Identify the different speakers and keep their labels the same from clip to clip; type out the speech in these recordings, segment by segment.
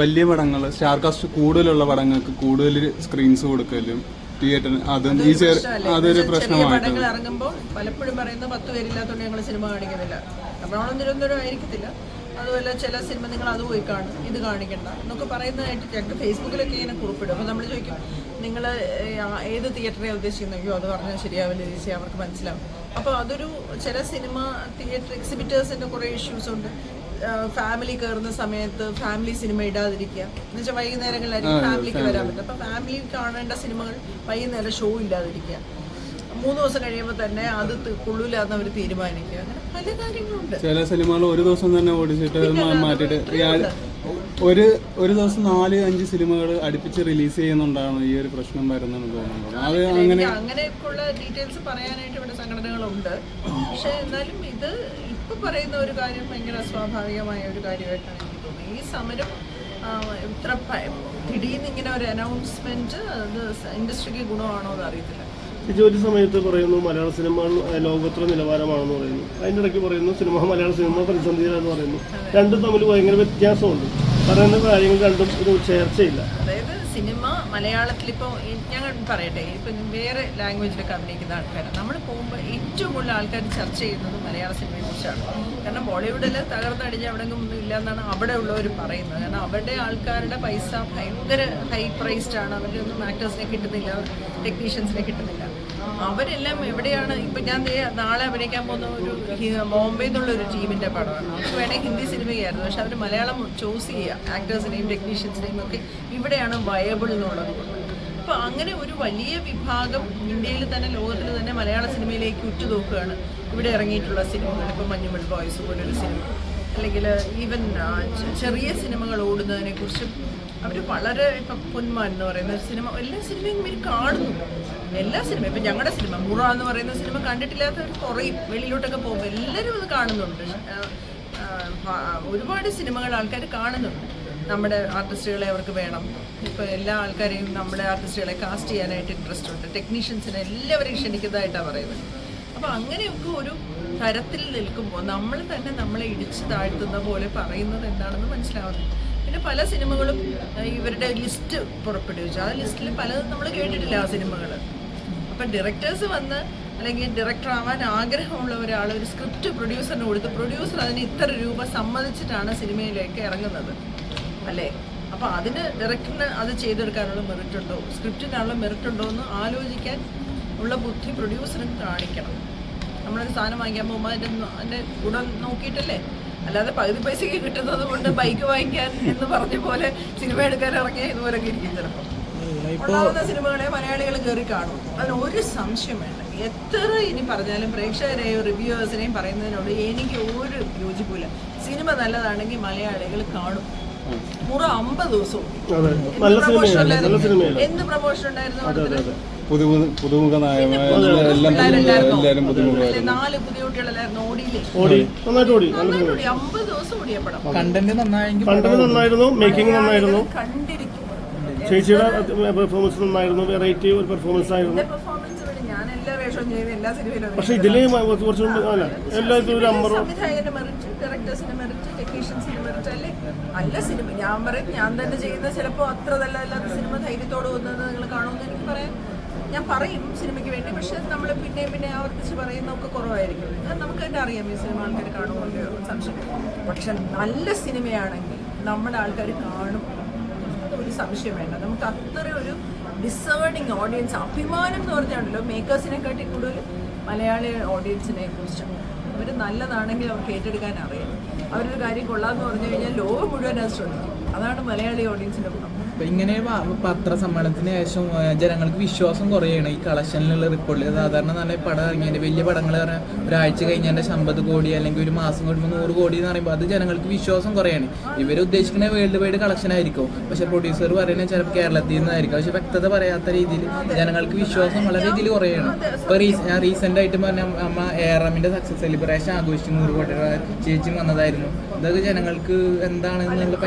Speaker 1: വലിയ പടങ്ങൾ star cast കൂടുതലുള്ള പടങ്ങൾക്ക് കൂടുതൽ സ്ക്രീൻസ് കൊടുക്കലും തിയേറ്റർ അതും ഈ
Speaker 2: ചെറിയ
Speaker 1: അതൊരു
Speaker 2: പ്രശ്നമാണ്
Speaker 1: പ്രശ്നമായിട്ട്
Speaker 2: പടങ്ങൾ ഇറങ്ങുമ്പോൾ പലപ്പോഴും പറയുന്നത് പത്ത് പേരില്ലാത്തതുകൊണ്ട് ഞങ്ങൾ സിനിമ കാണിക്കുന്നില്ല. എറണാകുളം തിരുവനന്തപുരം ആയിരിക്കത്തില്ല. അതുപോലെ ചില സിനിമ നിങ്ങൾ അത് പോയി കാണും. ഇത് കാണിക്കണ്ട. എന്നൊക്കെ പറയുന്നതായിട്ട് ഞങ്ങൾക്ക് ഫേസ്ബുക്കിലൊക്കെ ഇങ്ങനെ കുറിപ്പിടും. അപ്പോൾ നമ്മൾ ചോദിക്കും നിങ്ങൾ ഏത് തിയേറ്ററെ ഉദ്ദേശിക്കുന്നത് അയ്യോ അത് പറഞ്ഞാൽ ശരിയാവില്ല ചേച്ചി അവർക്ക് മനസ്സിലാവും. അപ്പോൾ അതൊരു ചില സിനിമ തിയേറ്റർ എക്സിബിറ്റേഴ്സിന്റെ കുറേ ഇഷ്യൂസ് ഉണ്ട്. ഫാമിലി കയറുന്ന സമയത്ത് ഫാമിലി സിനിമ ഇടാതിരിക്കുക. എന്ന് വെച്ചാൽ വൈകുന്നേരങ്ങളിലായിരിക്കും ഫാമിലിക്ക് വരാൻ പറ്റും അപ്പം ഫാമിലി കാണേണ്ട സിനിമകൾ വൈകുന്നേരം ഷോ ഇല്ലാതിരിക്കുക. മൂന്ന് ദിവസം കഴിയുമ്പോൾ തന്നെ അത് കൊള്ളൂലാന്ന് അവർ തീരുമാനിക്കുക. അങ്ങനെ പല കാര്യങ്ങളുണ്ട്.
Speaker 1: ചില സിനിമകൾ ഒരു ദിവസം തന്നെ ഓടിച്ചിട്ട് മാറ്റിയിട്ട് ഒരു ഒരു ദിവസം നാല് അഞ്ച് സിനിമകൾ അടുപ്പിച്ച് റിലീസ് ചെയ്യുന്നുണ്ടാണ് ഈ ഒരു പ്രശ്നം വരുന്നതെന്ന് തോന്നുന്നത് അത് അങ്ങനെ
Speaker 2: അങ്ങനെയൊക്കെയുള്ള ഡീറ്റെയിൽസ് പറയാനായിട്ട് ഇവിടെ സംഘടനകളുണ്ട്. പക്ഷെ എന്നാലും ഇത് ഇപ്പൊ പറയുന്ന ഒരു കാര്യം ഭയങ്കര അസ്വാഭാവികമായ ഒരു കാര്യമായിട്ടാണ് എനിക്ക് തോന്നുന്നത്. ഈ സമരം ഇത്ര തിടീന്ന് ഇങ്ങനെ ഒരു അനൗൺസ്മെന്റ് അത് ഇൻഡസ്ട്രിക്ക് ഗുണമാണോ എന്ന് അറിയത്തില്ല.
Speaker 3: ഒരു സമയത്ത് പറയുന്നു മലയാള സിനിമ ലോകോത്തര നിലവാരമാണെന്ന് പറയുന്നു. അതിന്റെ ഇടയ്ക്ക് പറയുന്നു സിനിമ മലയാള സിനിമ പ്രതിസന്ധിയിലാണെന്ന് പറയുന്നു. രണ്ടും തമ്മിൽ ഭയങ്കര വ്യത്യാസമുണ്ട്. പറയുന്ന കാര്യങ്ങൾ രണ്ടും ഒരു ചേർച്ചയില്ല.
Speaker 2: അതായത് സിനിമ മലയാളത്തിൽ ഇപ്പോൾ ഞങ്ങൾ പറയട്ടെ ഇപ്പം വേറെ ലാംഗ്വേജിലൊക്കെ അഭിനയിക്കുന്ന ആൾക്കാരാണ്. നമ്മൾ പോകുമ്പോൾ ഏറ്റവും കൂടുതൽ ആൾക്കാർ ചർച്ച ചെയ്യുന്നത് മലയാള സിനിമയെ കുറിച്ചാണ്. കാരണം ബോളിവുഡിൽ തകർന്നടിഞ്ഞ് അവിടെ ഒന്നും ഇല്ല എന്നാണ് അവിടെ ഉള്ളവർ പറയുന്നത്. കാരണം അവരുടെ ആൾക്കാരുടെ പൈസ ഭയങ്കര ഹൈ പ്രൈസ്ഡ് ആണ്. അവരുടെ ഒന്നും ആക്ടേഴ്സിനെ കിട്ടുന്നില്ല ടെക്നീഷ്യൻസിനെ കിട്ടുന്നില്ല. അവരെല്ലാം എവിടെയാണ്? ഇപ്പം ഞാൻ നാളെ അഭിനയിക്കാൻ പോകുന്ന ഒരു ബോംബെ നിന്നുള്ള ഒരു ടീമിന്റെ പടമാണ്. അവർക്ക് വേണമെങ്കിൽ ഹിന്ദി സിനിമയായിരുന്നു. പക്ഷെ അവർ മലയാളം ചൂസ് ചെയ്യുക. ആക്ടേഴ്സിനെയും ടെക്നീഷ്യൻസിനെയും ഒക്കെ ഇവിടെയാണ് വയബിൾ എന്നുള്ളത് അപ്പോൾ അങ്ങനെ ഒരു വലിയ വിഭാഗം ഇന്ത്യയിൽ തന്നെ ലോകത്തിൽ തന്നെ മലയാള സിനിമയിലേക്ക് ഉറ്റുനോക്കുകയാണ് ഇവിടെ ഇറങ്ങിയിട്ടുള്ള സിനിമകൾ. ഇപ്പോൾ മഞ്ഞുമൽ ബോയ്സ് പോലൊരു സിനിമ. അല്ലെങ്കിൽ ഈവൻ ചെറിയ സിനിമകൾ ഓടുന്നതിനെ കുറിച്ചും അവർ വളരെ ഇപ്പം പൊന്മാൻ എന്ന് പറയുന്ന ഒരു സിനിമ. എല്ലാ സിനിമയും ഇവർ കാണുന്നു. എല്ലാ സിനിമ ഇപ്പം ഞങ്ങളുടെ സിനിമ മുറ എന്ന് പറയുന്ന സിനിമ കണ്ടിട്ടില്ലാത്തവർ കുറയും വെളിയിലോട്ടൊക്കെ പോകുമ്പോൾ എല്ലാവരും അത് കാണുന്നുണ്ട്. ഒരുപാട് സിനിമകൾ ആൾക്കാർ കാണുന്നുണ്ട്. നമ്മുടെ ആർട്ടിസ്റ്റുകളെ അവർക്ക് വേണം. ഇപ്പോൾ എല്ലാ ആൾക്കാരെയും നമ്മുടെ ആർട്ടിസ്റ്റുകളെ കാസ്റ്റ് ചെയ്യാനായിട്ട് ഇൻട്രസ്റ്റ് ഉണ്ട്. ടെക്നീഷ്യൻസിനെ എല്ലാവരെയും ക്ഷണിക്കുന്നതായിട്ടാണ് പറയുന്നത്. അപ്പോൾ അങ്ങനെയൊക്കെ ഒരു തരത്തിൽ നിൽക്കുമ്പോൾ നമ്മൾ തന്നെ നമ്മളെ ഇടിച്ച് താഴ്ത്തുന്ന പോലെ പറയുന്നത് എന്താണെന്ന് മനസ്സിലാവുന്നു പിന്നെ പല സിനിമകളും ഇവരുടെ ലിസ്റ്റ് പുറപ്പെടുവിച്ചു. ആ ലിസ്റ്റിൽ പലതും നമ്മൾ കേട്ടിട്ടില്ല ആ സിനിമകൾ അപ്പം ഡയറക്ടേഴ്സ് വന്ന് അല്ലെങ്കിൽ ഡയറക്ടർ ആവാൻ ആഗ്രഹമുള്ള ഒരാൾ ഒരു സ്ക്രിപ്റ്റ് പ്രൊഡ്യൂസറിന് കൊടുത്ത് പ്രൊഡ്യൂസർ അതിന് ഇത്ര രൂപ സമ്മതിച്ചിട്ടാണ് സിനിമയിലേക്ക് ഇറങ്ങുന്നത്. അല്ലേ? അപ്പോൾ അതിന് ഡയറക്ടറിന് അത് ചെയ്തെടുക്കാനുള്ള മെറിറ്റ് ഉണ്ടോ? സ്ക്രിപ്റ്റിനുള്ള മെറിറ്റ് എന്ന് ആലോചിക്കാൻ ഉള്ള ബുദ്ധി പ്രൊഡ്യൂസറിന് കാണിക്കണം. നമ്മളൊരു സാധനം വാങ്ങിക്കാൻ പോകുമ്പോൾ അതിന്റെ അതിന്റെ ഗുണം നോക്കിയിട്ടല്ലേ? അല്ലാതെ പകുതി പൈസയ്ക്ക് കിട്ടുന്നത് കൊണ്ട് ബൈക്ക് വാങ്ങിക്കാൻ എന്ന് പറഞ്ഞ പോലെ സിനിമ എടുക്കാൻ ഇറങ്ങിയ ഇതുപോലൊക്കെ ഇരിക്കും ചിലപ്പോൾ ഉണ്ടാവുന്ന സിനിമകളെ മലയാളികൾ കയറി കാണും. അതിന് ഒരു സംശയം വേണ്ട. എത്ര ഇനി പറഞ്ഞാലും പ്രേക്ഷകരെയും റിവ്യൂവേഴ്സിനെയും പറയുന്നതിനോട് എനിക്ക് ഒരു യോജിപ്പില്ല സിനിമ നല്ലതാണെങ്കിൽ മലയാളികൾ കാണും. നൂറ് അമ്പത് ദിവസവും എന്ത് പ്രൊമോഷൻ ഉണ്ടായിരുന്നു?
Speaker 1: പുതുമുഖ നായകന്മാർ എല്ലാം? എല്ലാവരും പുതുമുഖമായിരുന്നു.
Speaker 2: നാല് പുതിയ കുട്ടികളല്ലായിരുന്നു ഓടിയില്ലേ
Speaker 3: ഓടി. നന്നായിട്ട് ഓടി.
Speaker 2: നന്നായിട്ട് ഓടി. അമ്പത് ദിവസം ഓടിയ പടം
Speaker 4: കണ്ടന്റ് നന്നായെങ്കിൽ
Speaker 3: കണ്ടന്റ് നന്നായിരുന്നു. മേക്കിംഗ് നന്നായിരുന്നു.
Speaker 2: കണ്ടിരിക്കും.
Speaker 3: ചേച്ചിയുടെ പെർഫോമൻസ് നന്നായിരുന്നു. വെറൈറ്റി ഒരു പെർഫോമൻസ് ആയിരുന്നു.
Speaker 2: പെർഫോമൻസ് ഇവിടെ ഞാൻ എല്ലാ വേഷവും എല്ലാ സിനിമയിലും
Speaker 3: പക്ഷെ ഇതിൽ കുറച്ച് അല്ല എല്ലാത്തിനും ഒരു
Speaker 2: അല്ലേ? നല്ല സിനിമ. ഞാൻ പറയും ഞാൻ തന്നെ ചെയ്യുന്ന ചിലപ്പോ അത്ര അല്ലാത്ത സിനിമ ധൈര്യത്തോട് വന്നത് നിങ്ങൾ കാണുമെന്ന് എനിക്ക് പറയാം. ഞാൻ പറയും സിനിമയ്ക്ക് വേണ്ടി പക്ഷെ നമ്മൾ പിന്നെ പിന്നെ ആവർത്തിച്ച് പറയുന്നതൊക്കെ കുറവായിരിക്കും. നമുക്ക് തന്നെ അറിയാം ഈ സിനിമ ആൾക്കാർ കാണുമല്ലോ സംശയം. പക്ഷെ നല്ല സിനിമയാണെങ്കിൽ നമ്മുടെ ആൾക്കാർ കാണും. ഒരു സംശയം വേണ്ട. നമുക്ക് അത്ര ഒരു ഡിസേർണിങ് ഓഡിയൻസ് അഭിമാനം എന്ന് പറഞ്ഞാണല്ലോ മേക്കേഴ്സിനെ കാട്ടി കൂടുതൽ മലയാളി ഓഡിയൻസിനെ കുറിച്ചാണ് അവർ നല്ലതാണെങ്കിൽ അവർക്ക് ഏറ്റെടുക്കാൻ അറിയാം. അവരൊരു കാര്യം കൊള്ളാമെന്ന് പറഞ്ഞു കഴിഞ്ഞാൽ ലോകം മുഴുവൻ അത് ശ്രദ്ധിക്കും. അതാണ് മലയാളി ഓഡിയൻസിന്റെ ഗുണം.
Speaker 4: അപ്പൊ ഇങ്ങനെ പത്രസമ്മേളനത്തിന് ശേഷം ജനങ്ങൾക്ക് വിശ്വാസം കുറയാണ് ഈ കളക്ഷനിലുള്ള റിപ്പോർട്ടിൽ സാധാരണ നല്ല പടം ഇറങ്ങിയതിന്റെ വലിയ പടങ്ങൾ പറഞ്ഞാൽ ഒരാഴ്ച കഴിഞ്ഞാൽ അമ്പത് കോടി അല്ലെങ്കിൽ ഒരു മാസം കഴിയുമ്പോൾ നൂറ് കോടി എന്ന് പറയുമ്പോൾ അത് ജനങ്ങൾക്ക് വിശ്വാസം കുറയാണ്. ഇവർ ഉദ്ദേശിക്കുന്ന വേൾഡ് വൈഡ് കളക്ഷൻ ആയിരിക്കും. പക്ഷെ പ്രൊഡ്യൂസർ പറയുന്നത് ചിലപ്പോൾ കേരളത്തിൽ നിന്നായിരിക്കും. പക്ഷെ വ്യക്തത പറയാത്ത രീതിയിൽ ജനങ്ങൾക്ക് വിശ്വാസം വളരെ രീതിയിൽ കുറയാണ്. ഇപ്പൊ ഞാൻ റീസെന്റ് ആയിട്ട് പറഞ്ഞ നമ്മ എയറമിന്റെ സക്സസ് സെലിബ്രേഷൻ ആഘോഷിച്ച് നൂറ് കോടി ചേച്ചി വന്നതായിരുന്നു. ഇതൊക്കെ ജനങ്ങൾക്ക് എന്താണ്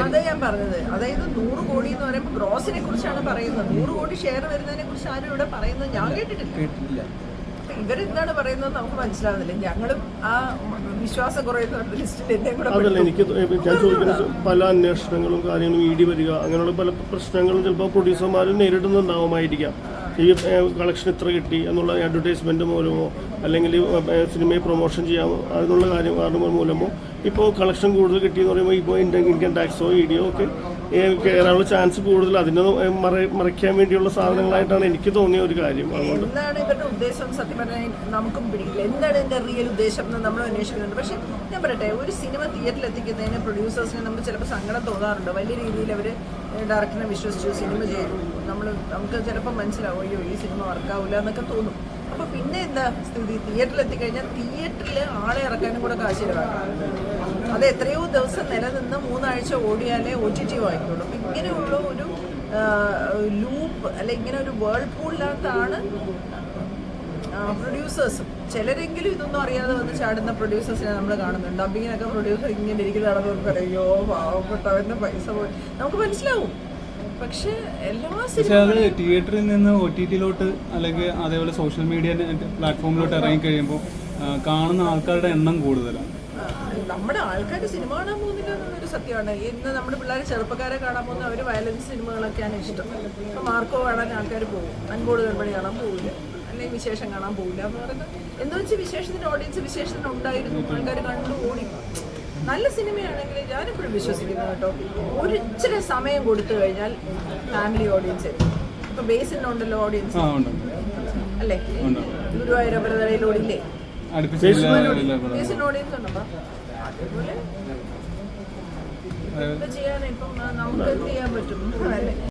Speaker 2: അതാ ഞാൻ പറഞ്ഞത്. അതായത് നൂറ് കോടി എന്ന് പറയുമ്പോൾ ഗ്രോസിനെ കുറിച്ചാണ് പറയുന്നത്. നൂറ് കോടി ഷെയർ വരുന്നതിനെ കുറിച്ച് ആരും ഇവിടെ പറയുന്നത് ഞാൻ കേട്ടിട്ടില്ല. ഇവരെന്താണ് പറയുന്നത് നമുക്ക് മനസ്സിലാവുന്നില്ല. ഞങ്ങളും ആ വിശ്വാസം ലിസ്റ്റിൽ
Speaker 3: എനിക്ക് ഞാൻ പല അന്വേഷണങ്ങളും കാര്യങ്ങളും ഇടി വരിക അങ്ങനെയുള്ള പല പ്രശ്നങ്ങളും ചിലപ്പോൾ പ്രൊഡ്യൂസർമാർ നേരിടുന്നുണ്ടാവുമായിരിക്കാം. ഈ കളക്ഷൻ ഇത്ര കിട്ടി എന്നുള്ള അഡ്വർടൈസ്മെന്റ് മൂലമോ അല്ലെങ്കിൽ സിനിമയെ പ്രൊമോഷൻ ചെയ്യാമോ അതിനുള്ള കാര്യം കാരണം മൂലമോ ഇപ്പോൾ കളക്ഷൻ കൂടുതൽ കിട്ടിയെന്ന് പറയുമ്പോൾ ഇപ്പോൾ ഇൻകം ടാക്സോ ഇഡിയോ ഒക്കെ ഏ, കയറാനുള്ള ചാൻസ് കൂടുതൽ. അതിനെ മറ- മറയ്ക്കാൻ വേണ്ടിയുള്ള സാധനങ്ങളായിട്ടാണ് എനിക്ക് തോന്നിയ ഒരു കാര്യം. അതുകൊണ്ട്
Speaker 2: എന്താണ് ഇവരുടെ ഉദ്ദേശം? സത്യം പറഞ്ഞാൽ നമുക്കും പിടിക്കില്ല. എന്താണ് ഇതിന്റെ റിയൽ ഉദ്ദേശം എന്ന് നമ്മൾ അന്വേഷിക്കുന്നുണ്ട്. പക്ഷെ ഞാൻ പറയട്ടെ ഒരു സിനിമ തിയേറ്ററിൽ എത്തിക്കുന്നതിന് പ്രൊഡ്യൂസേഴ്സിന് നമുക്ക് ചിലപ്പോൾ സങ്കടം തോന്നാറുണ്ട്. വലിയ രീതിയിൽ അവർ ഡയറക്ടറിനെ വിശ്വസിച്ചു സിനിമ ചെയ്തു നമ്മൾ നമുക്ക് ചിലപ്പോൾ മനസ്സിലാവും അയ്യോ ഈ സിനിമ വർക്കാവില്ല എന്നൊക്കെ തോന്നും. അപ്പോൾ പിന്നെ എന്താ സ്ഥിതി? തിയേറ്ററിൽ എത്തിക്കഴിഞ്ഞാൽ തിയേറ്ററിൽ ആളെ ഇറക്കാനും കൂടെ കാശ് അത് എത്രയോ ദിവസം നിലനിന്ന് മൂന്നാഴ്ച ഓടിയാലേ ഒ ടി ടി വാങ്ങിക്കുള്ളൂ ഇങ്ങനെയുള്ള ഒരു ലൂപ്പ് അല്ലെ ഇങ്ങനെ ഒരു വേൾപൂളിനകത്താണ് പ്രൊഡ്യൂസേഴ്സും ചിലരെങ്കിലും ഇതൊന്നും അറിയാതെ വന്ന് ചാടുന്ന പ്രൊഡ്യൂസേഴ്സിനെ നമ്മൾ കാണുന്നുണ്ട്. ഡബിങ്ങിനൊക്കെ പ്രൊഡ്യൂസർ ഇങ്ങനെ ഇരിക്കുന്ന നമുക്ക് അയ്യോ പാവപ്പെട്ടവന്റെ പൈസ പോയി. നമുക്ക് മനസ്സിലാവും. പക്ഷേ എല്ലാ
Speaker 1: അത് തിയേറ്ററിൽ നിന്ന് ഒ ടി ടിയിലോട്ട് അല്ലെങ്കിൽ അതേപോലെ സോഷ്യൽ മീഡിയ പ്ലാറ്റ്ഫോമിലോട്ട് ഇറങ്ങി കഴിയുമ്പോൾ കാണുന്ന ആൾക്കാരുടെ എണ്ണം കൂടുതലാണ്.
Speaker 2: നമ്മുടെ ആൾക്കാർ സിനിമ കാണാൻ പോകുന്നില്ല എന്നുള്ളൊരു സത്യമാണ്. ഇന്ന് നമ്മുടെ പിള്ളേർ ചെറുപ്പക്കാരെ കാണാൻ പോകുന്ന അവർ വയലൻസ് സിനിമകളൊക്കെയാണ് ഇഷ്ടം. ഇപ്പം മാർക്കോ കാണാൻ ആൾക്കാർ പോകും. അൻപോട് ഗർഭിണി കാണാൻ പോകില്ല അല്ലെങ്കിൽ വിശേഷം കാണാൻ പോകില്ല എന്ന് പറയുന്നത് എന്താ വെച്ചാൽ വിശേഷത്തിന് ഓഡിയൻസ് വിശേഷത്തിന് ഉണ്ടായിരുന്നു? ആൾക്കാർ കണ്ടു ഓടി. നല്ല സിനിമയാണെങ്കിൽ ഞാനിപ്പോഴും വിശ്വസിക്കുന്നു കേട്ടോ. ഒരു ഇച്ചിരി സമയം കൊടുത്തു കഴിഞ്ഞാൽ ഫാമിലി ഓഡിയൻസ് ഇപ്പം ബേസിനുണ്ടല്ലോ ഓഡിയൻസ് അല്ലേ?
Speaker 1: ഉണ്ട്.
Speaker 2: ഗുരുവായൂരപ്പരതയിലൂടില്ലേ ചെയ്യാൻ ഇപ്പം നമുക്ക് എന്ത് ചെയ്യാൻ പറ്റും? അല്ലേ